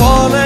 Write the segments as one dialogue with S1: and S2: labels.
S1: বলে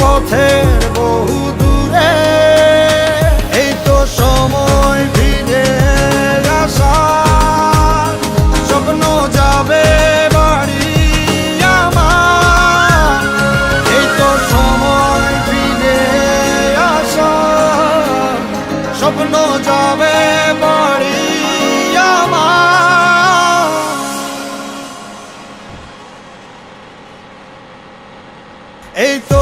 S1: পথের বহু দূরে, এই তো সময় ভিড়ে আসা স্বপ্ন যাবে বাড়ি আমার, এই তো সময় ভিড়ে স্বপ্ন যাবে বাড়ি এই তো